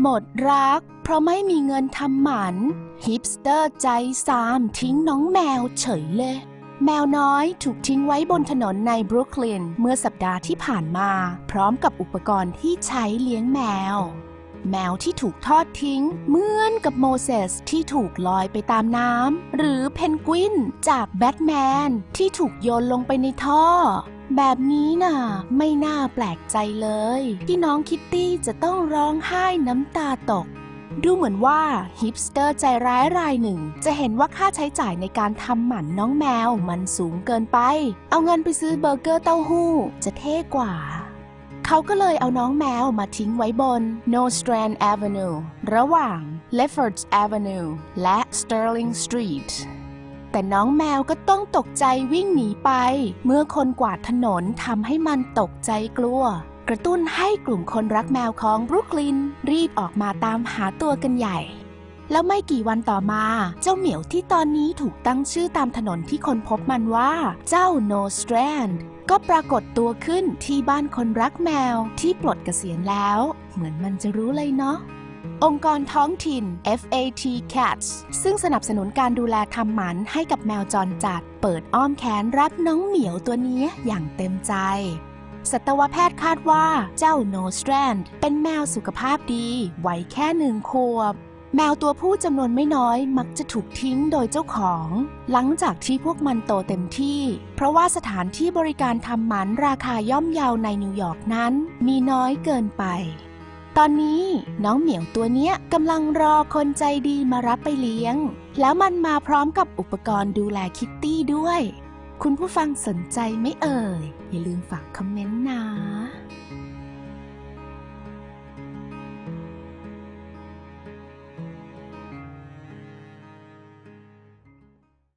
หมดรัก เพราะไม่มีเงินทำหมัน ฮิปสเตอร์ใจซามทิ้งน้องแมวเฉยเลย แมวน้อยถูกทิ้งไว้บนถนนในบรุกลินเมื่อสัปดาห์ที่ผ่านมา พร้อมกับอุปกรณ์ที่ใช้เลี้ยงแมว แมวที่ถูกทอดทิ้งเหมือนกับโมเสสที่ถูกลอยไปตามน้ำหรือเพนกวินจากแบทแมนที่ถูกโยนลงไปในท่อ แบบนี้น่ะ ไม่น่าแปลกใจเลย ที่น้องคิตตี้จะต้องร้องไห้น้ำตาตก ดูเหมือนว่าฮิปสเตอร์ใจร้ายรายหนึ่ง จะเห็นว่าค่าใช้จ่ายในการทำหมันน้องแมวมันสูงเกินไป เอาเงินไปซื้อเบอร์เกอร์เต้าหู้ จะเท่กว่าเขาก็เลยเอาน้องแมวมาทิ้งไว้บน Nostrand Avenue ระหว่าง Lefferts Avenue และ Sterling Street แต่น้องแมวก็ต้องตกใจวิ่งหนีไป เมื่อคนกวาดถนนทำให้มันตกใจกลัว กระตุ้นให้กลุ่มคนรักแมวของบรุกลิน รีบออกมาตามหาตัวกันใหญ่ แล้วไม่กี่วันต่อมา เจ้าเหมียวที่ตอนนี้ถูกตั้งชื่อตามถนนที่คนพบมันว่า เจ้าโนสแตรนดก็ปรากฏตัวขึ้นที่บ้านคนรักแมวที่ปลดเกษียณแล้ว เหมือนมันจะรู้เลยเนาะ องค์กรท้องถิ่น FAT Cats ซึ่งสนับสนุนการดูแลทำหมันให้กับแมวจรจัด เปิดอ้อมแขนรับน้องเหมียวตัวนี้อย่างเต็มใจ สัตวแพทย์คาดว่าเจ้าโนสแตรนด์เป็นแมวสุขภาพดีวัยแค่หนึ่งขวบ แมวตัวผู้จำนวนไม่น้อยมักจะถูกทิ้งโดยเจ้าของ หลังจากที่พวกมันโตเต็มที่ เพราะว่าสถานที่บริการทำหมันราคาย่อมเยาวในนิวยอร์กนั้น มีน้อยเกินไป ตอนนี้น้องเหมียวตัวเนี้ยกำลังรอคนใจดีมารับไปเลี้ยง แล้วมันมาพร้อมกับอุปกรณ์ดูแลคิตตี้ด้วย คุณผู้ฟังสนใจไม่เอ่ย อย่าลืมฝากคอมเมนต์นะ